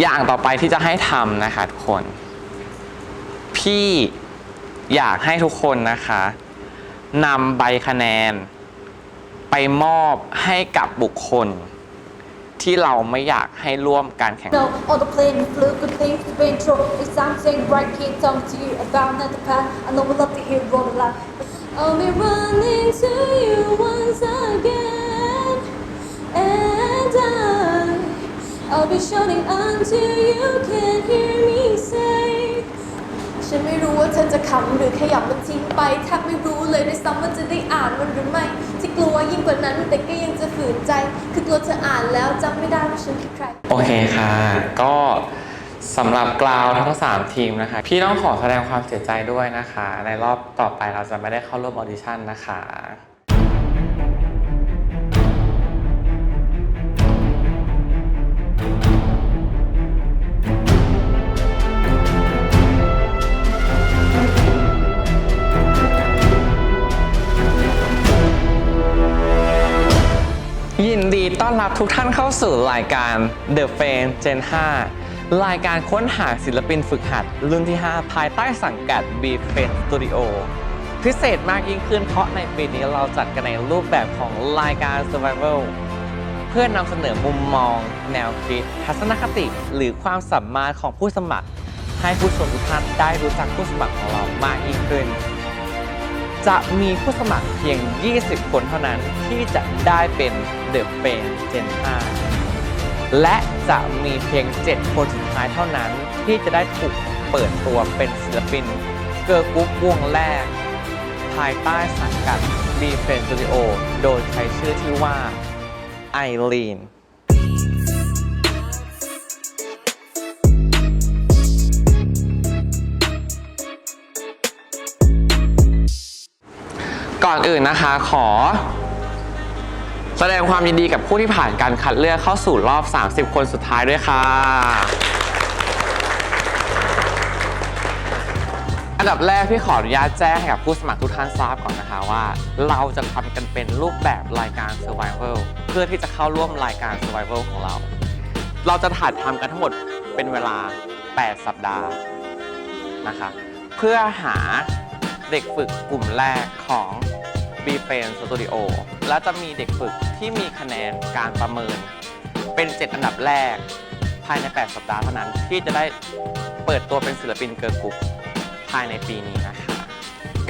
อย่างต่อไปที่จะให้ทำนะคะทุกคน พี่อยากให้ทุกคนนะคะนำใบคะแนน ไปมอบให้กับบุคคล ที่เราไม่อยากให้ร่วมการแข่ง No, all the plane flew, good things been true. It's something right here, talk to you about another path. I know we love to hear roll a lot. I'll be running to you once again, and I, I'll be shouting until you can hear me say. ฉันไม่รู้ว่าเธอจะขำหรือขยับมันทิ้งไปแทบไม่รู้เลยด้วยซ้ำว่าจะได้อ่านมันหรือไม่ ที่กลัวยิ่งกว่านั้นแต่ก็ยังจะฝืนใจ คือกลัวเธออ่านแล้วจำไม่ได้ว่าฉันคือใคร โอเคค่ะ ก็สำหรับกราวทั้งสามทีมนะคะ พี่ต้องขอแสดงความเสียใจด้วยนะคะ ในรอบต่อไปเราจะไม่ได้เข้าร่วมออดิชั่นนะคะ ต้อนรับทุกท่านเข้าสู่รายการ The Fame Gen 5 รายการค้นหาศิลปินฝึกหัด รุ่นที่ 5 ภายใต้สังกัด B f a m e Studio พิเศษมากยิ่งขึ้นเพราะในปีนี้เราจัดกันในรูปแบบของรายการ Survival เพื่อนำเสนอมุมมอง แนวคิด ทัศนคติ หรือความสามารถของผู้สมัคร ให้ผู้ชมทุกท่านได้รู้จักผู้สมัครของเรามากยิ่งขึ้น จะมีผู้สมัครเพียง 20 คนเท่านั้นที่จะได้เป็น The f a m e Gen 5และจะมีเพียง 7 คนสุดท้ายเท่านั้นที่จะได้ถูกเปิดตัวเป็นศิลปิน เกิร์ลกรุ๊ปวงแรก ภายใต้สังกัด B f a m e Studio โดยใช้ชื่อที่ว่าไอรีน ก่อนอื่นนะคะขอ แสดงความยินดีกับผู้ที่ผ่านการคัดเลือกเข้าสู่รอบ 30 คนสุดท้ายด้วยค่ะ อันดับแรกพี่ขออนุญาตแจ้งให้กับผู้สมัครทุกท่านทราบก่อนนะคะว่า เราจะทำกันเป็นรูปแบบรายการ Survival เพื่อที่จะเข้าร่วมรายการ Survival ของเรา เราจะถ่ายทำกันทั้งหมดเป็นเวลา 8 สัปดาห์นะคะ เพื่อหาเด็กฝึกกลุ่มแรกของ b f a m e Studio และจะมีเด็กฝึกที่มีคะแนนการประเมิน เป็น 7 อันดับแรก ภายใน 8 สัปดาห์เท่านั้น ที่จะได้เปิดตัวเป็นศิลปินเกิร์ลกรุ๊ปภายในปีนี้นะคะ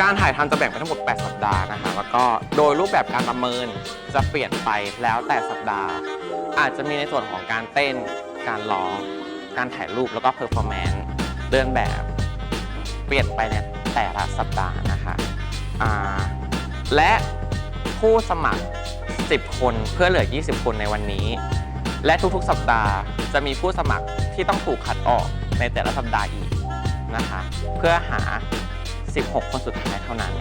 การถ่ายทำจะแบ่งเป็นทั้งหมด 8 สัปดาห์นะคะ แล้วก็โดยรูปแบบการประเมินจะเปลี่ยนไปแล้วแต่สัปดาห์ อาจจะมีในส่วนของการเต้น การร้อง การถ่ายรูปแล้วก็เพอร์ฟอร์แมนซ์เดินแบบ เปลี่ยนไปในแต่ละสัปดาห์นะคะ อ่า และผู้สมัคร 10 คนเพื่อเหลือ 20 คนในวันนี้ และทุกๆ สัปดาห์จะมีผู้สมัครที่ต้องถูกคัดออกในแต่ละสัปดาห์อีกนะคะ เพื่อหา 16 คนสุดท้ายเท่านั้น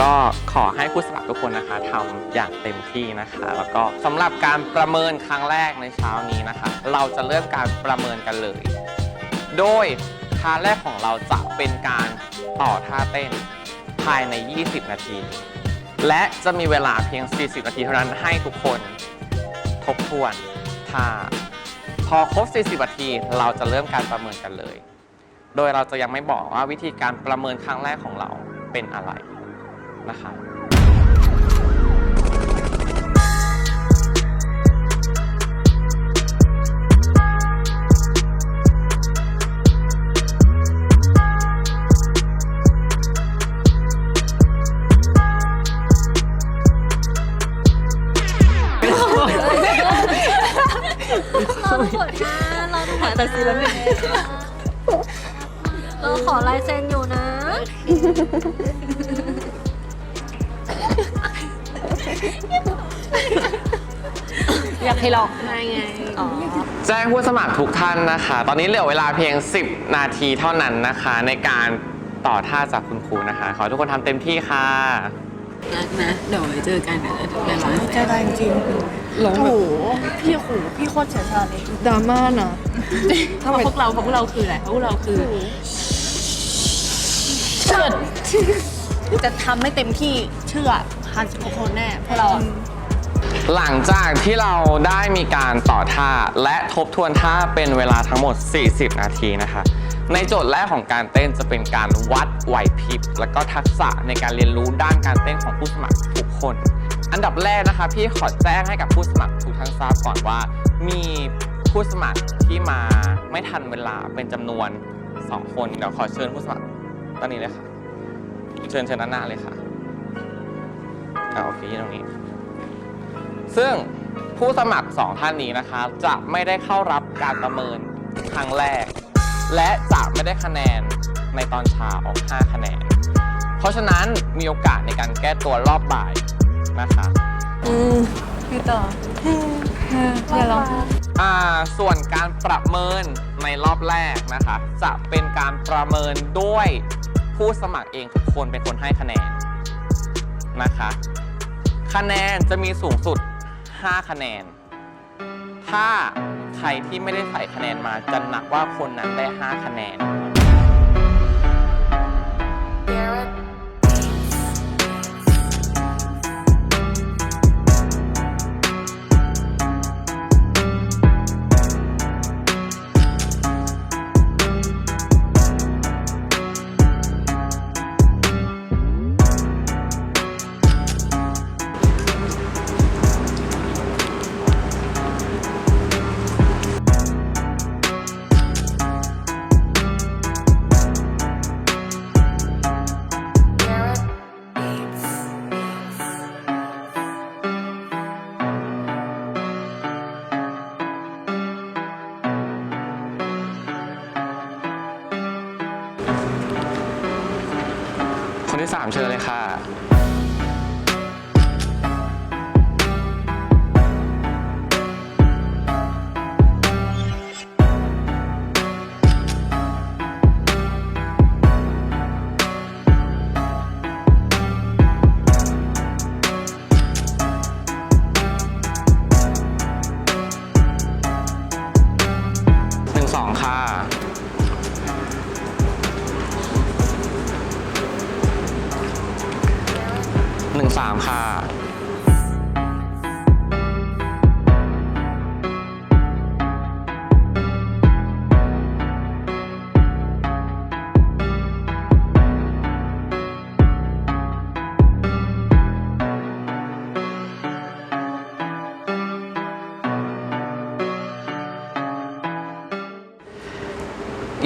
ก็ขอให้ผู้สมัครทุกคนนะคะทำอย่างเต็มที่นะคะ แล้วก็สำหรับการประเมินครั้งแรกในเช้านี้นะคะ เราจะเริ่มการประเมินกันเลย โดยท่าแรกของเราจะเป็นการต่อท่าเต้นายใน 20 นาที และจะมีเวลาเพียง 40 นาทีเท่านั้นให้ทุกคนทบทวนท่าพอครบ 40 นาที เราจะเริ่มการประเมินกันเลย โดยเราจะยังไม่บอกว่าวิธีการประเมินครั้งแรกของเราเป็นอะไรนะครับ อยากให้ลองให้ไง อ๋อ แจ้งผู้สมัครทุกท่านนะคะ ตอนนี้เหลือเวลาเพียง 10 นาทีเท่านั้นนะคะ ในการต่อท่าจากคุณครูนะคะ ขอให้ทุกคนทำเต็มที่ค่ะรักนะเดี๋ยวไว้เจอกันนะในร้านใจร้ายจริงๆร้องแบบพี่ขู่พี่โคตรเสียชาเลยดราม่านะเพราะพวกเราเพราะพวกเราคืออะไรเพราะพวกเราคือเชิดจะทำให้เต็มที่เชื่อ พันสิบคนแน่เพราะเราอะ หลังจากที่เราได้มีการต่อท่าและทบทวนท่าเป็นเวลาทั้งหมด 40 นาทีนะคะ ในโจทย์แรกของการเต้นจะเป็นการวัดไหวพริบและก็ทักษะในการเรียนรู้ด้านการเต้นของผู้สมัครทุกคน อันดับแรกนะคะ พี่ขอแจ้งให้กับผู้สมัครทุกท่านทราบก่อนว่า มีผู้สมัครที่มาไม่ทันเวลาเป็นจำนวน 2 คนเดี๋ยวขอเชิญผู้สมัครตอนนี้เลยค่ะ เชิญเชิญด้านหน้าเลยค่ะ อ่าโอเคตรงนี้ ซึ่งผู้สมัคร 2 ท่านนี้นะคะจะไม่ได้เข้ารับการประเมินครั้งแรก และจะไม่ได้คะแนนในตอนเช้า5คะแนน เพราะฉะนั้นมีโอกาสในการแก้ตัวรอบบ่ายนะคะพี่ต่ออย่าร้องอ่าส่วนการประเมินในรอบแรกนะคะ จะเป็นการประเมินด้วยผู้สมัครเองทุกคนเป็นคนให้คะแนนนะคะ คะแนนจะมีสูงสุด 5 คะแนน ถ้าใครที่ไม่ได้ใส่คะแนนมาจะนับว่าคนนั้นได้ 5 คะแนน คนที่3เชิญเลยค่ะ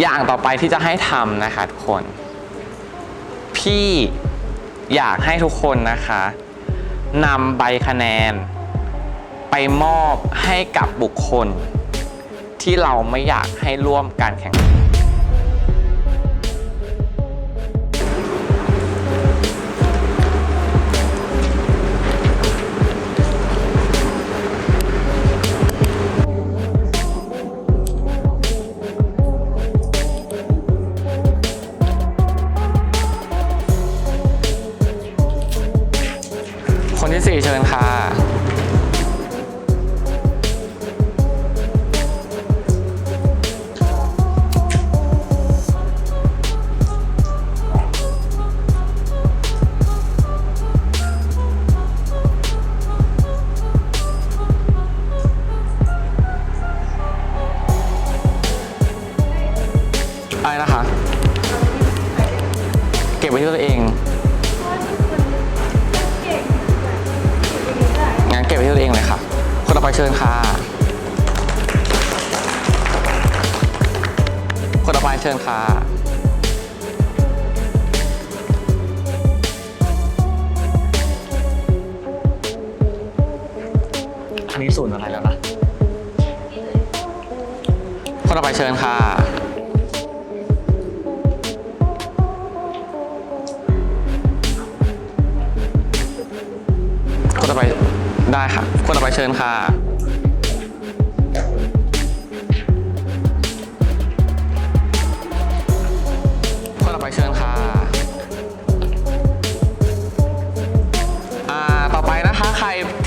อย่างต่อไปที่จะให้ทำนะคะทุกคน พี่อยากให้ทุกคนนะคะนำใบคะแนน ไปมอบให้กับบุคคล ที่เราไม่อยากให้ร่วมการแข่ง เชิญค่ะ คนต่อไปเชิญค่ะ อันนี้ศูนย์อะไรแล้วนะ คนต่อไปเชิญค่ะ คนต่อไปได้ค่ะ คนต่อไปเชิญค่ะ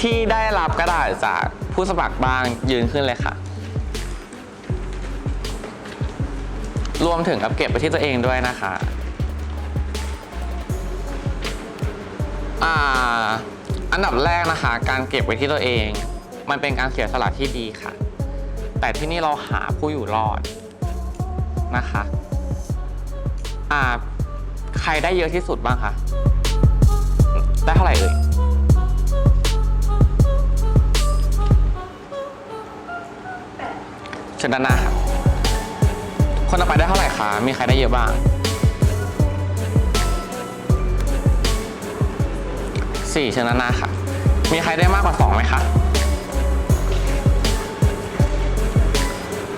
ที่ได้รับกระดาษจากผู้สมัครบ้างยืนขึ้นเลยค่ะ รวมถึงกับเก็บไปที่ตัวเองด้วยนะคะอ่าอันดับแรกนะคะ การเก็บไว้ที่ตัวเอง มันเป็นการเสียสละที่ดีค่ะ แต่ที่นี่เราหาผู้อยู่รอดนะคะอ่าใครได้เยอะที่สุดบ้างคะ ได้เท่าไหร่เอ่ย ชิญด้านหน้าค่ะคนต่อไปได้เท่าไหร่คะมีใครได้เยอะบ้างสี่เชิญด้านหน้าค่ะ มีใครได้มากกว่าสองไหมคะ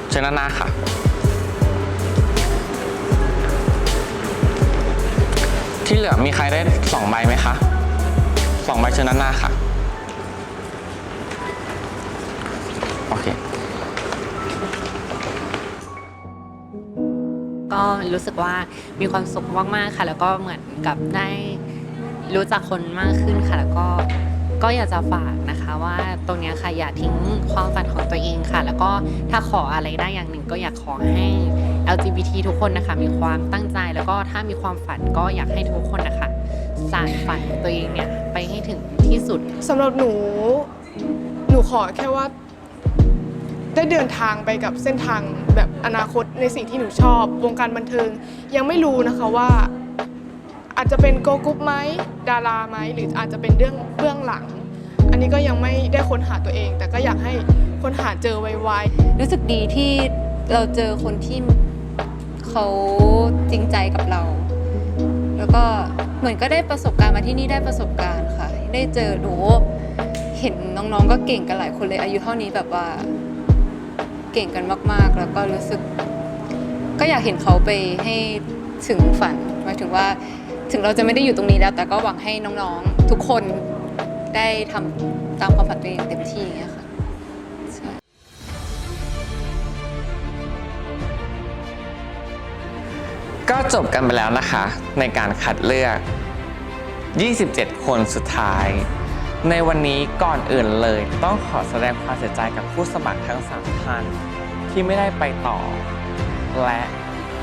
เชิญด้านหน้าค่ะที่เหลือมีใครได้สองใบไหมคะสองใบเชิญด้านหน้าค่ะ ก็รู้สึกว่ามีความสุขมากๆค่ะ แล้วก็เหมือนกับได้รู้จักคนมากขึ้นค่ะ แล้วก็ก็อยากจะฝากนะคะว่าตรงนี้ค่ะอย่าทิ้งความฝันของตัวเองค่ะ แล้วก็ถ้าขออะไรได้อย่างหนึ่งก็อยากขอให้ LGBT ทุกคนนะคะมีความตั้งใจแล้วก็ถ้ามีความฝันก็อยากให้ทุกคนนะคะสานฝันตัวเองเนี่ยไปให้ถึงที่สุดสำหรับหนู หนูขอแค่ว่า ได้เดินทางไปกับเส้นทางแบบอนาคตในสิ่งที่หนูชอบ วงการบันเทิงยังไม่รู้นะคะว่า อาจจะเป็นโกกุ๊ปไหมดาราไหมหรืออาจจะเป็นเรื่องเบื้องหลัง อันนี้ก็ยังไม่ได้ค้นหาตัวเอง แต่ก็อยากให้ค้นหาเจอไวๆรู้สึกดีที่เราเจอคนที่เขาจริงใจกับเรา แล้วก็เหมือนก็ได้ประสบการณ์มาที่นี่ได้ประสบการณ์ค่ะ ได้เจอหนูเห็นน้องๆก็เก่งกันหลายคนเลยอายุเท่านี้แบบว่า เก่งกันมาก ๆ แล้วก็รู้สึก ก็อยากเห็นเขาไปให้ถึงฝันหมายถึงว่าถึงเราจะไม่ได้อยู่ตรงนี้แล้ว แต่ก็หวังให้น้องๆ ทุกคนได้ทำตามความฝันตัวเองเต็มที่อย่างเงี้ยค่ะใช่ก็จบกันไปแล้วนะคะ ในการคัดเลือก 27 คนสุดท้าย ในวันนี้ก่อนอื่นเลย ต้องขอแสดงความเสียใจกับผู้สมัครทั้ง 3 ท่านที่ไม่ได้ไปต่อ และ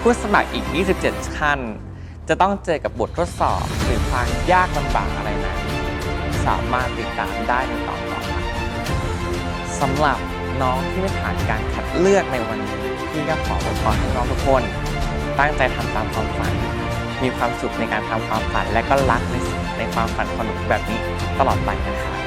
ผู้สมัครอีก 27 ท่านจะต้องเจอกับบททดสอบหรือความยากลำบากอะไรนั้นสามารถติดตามได้ในตอนต่อไปสำหรับน้องที่ไม่ผ่านการคัดเลือกในวันนี้พี่ก็ขออวยพรให้น้องทุกคน ตั้งใจทำตามความฝัน มีความสุขในการทำความฝันและก็รัก ในความฝันของหนูแบบนี้ตลอดไปนะครับ